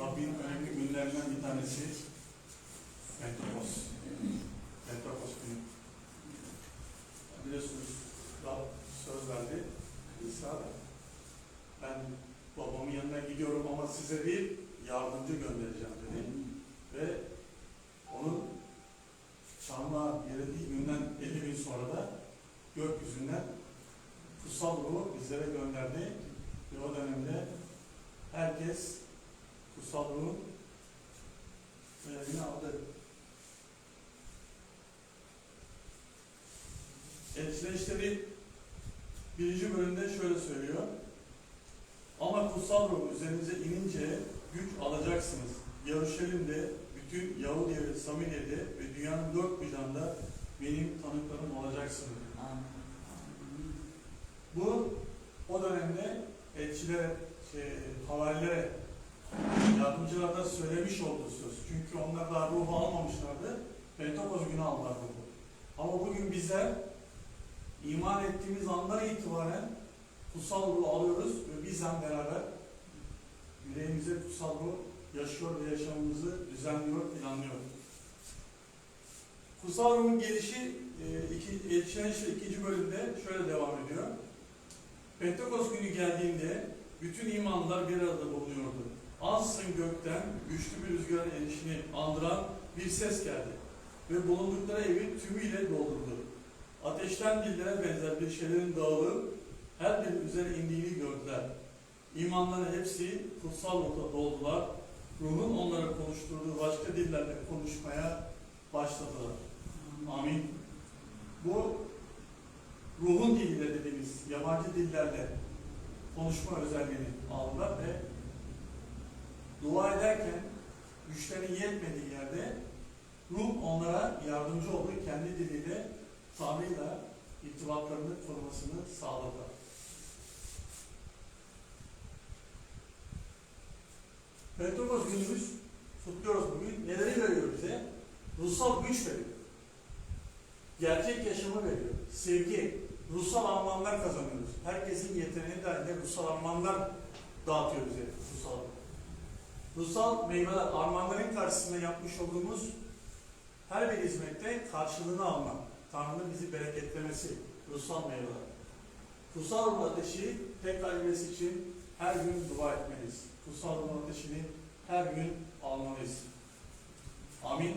Rabbin önemli günlerinden bir tanesi Pentekos. Pentekos günü. Biliyorsunuz Rab söz verdi İsa da. Ben babamın yanına gidiyorum ama size bir yardımcı göndereceğim dedi. Ve onun çarmıha gerildiği günden 50 gün sonra da gökyüzünden kutsal ruhu bizlere gönderdi. Ve o dönemde herkes kutsal ruhun görevini aldı. Elçiler İşleri birinci bölümde şöyle söylüyor. Ama kutsal ruh üzerinize inince güç alacaksınız. Yaruşelim'de, bütün Yahudiye ve Samiriye'de ve dünyanın dört bir yanında benim tanıklarım olacaksınız. Bu o dönemde elçilere, şey, havarilere, yardımcılara da söylemiş olduğu söz. Çünkü onlar daha ruhu almamışlardı. Pentekoz günü aldılar ruhu. Ama bugün bizler iman ettiğimiz andan itibaren kutsal ruhu alıyoruz ve bizden beraber yüreğimize kutsal ruh yaşıyor ve yaşamımızı düzenliyor, planlıyor. Kutsal ruhun gelişi e, iki, İşleri ikinci bölümde şöyle devam ediyor. Pentekos günü geldiğinde bütün imanlar bir arada bulunuyordu. Ansızın gökten güçlü bir rüzgarın erişini andıran bir ses geldi. Ve bulundukları evi tümüyle doldurdu. Ateşten dillere benzer bir şeylerin dağılıp her biri üzerine indiğini gördüler. İmanların hepsi kutsal ruhla doldular. Ruhun onlara konuşturduğu başka dillerle konuşmaya başladılar. Amin. Bu ruhun diliyle dediğimiz yabancı dillerle konuşma özelliğini aldılar ve dua ederken güçlerinin yetmediği yerde ruh onlara yardımcı oldu. Kendi diliyle Tanrı'yla irtibatlarını korumasını sağladı. Pentekost günümüz kutluyoruz bugün. Neleri veriyor bize? Ruhsal güç veriyor. Gerçek yaşamı veriyor. Sevgi, ruhsal armağanlar kazanıyoruz. Herkesin yeteneği dahilinde ruhsal armağanlar dağıtıyor bize ruhsal. Ruhsal meyveler, armağanların karşısında yapmış olduğumuz her bir hizmette karşılığını almak. Tanrı'nın bizi bereketlemesi, ruhsal meyveler. Kutsal ruh ateşi tekrar gelmesi için her gün dua etmeliyiz. Kutsal ruh ateşini her gün almalıyız. Amin.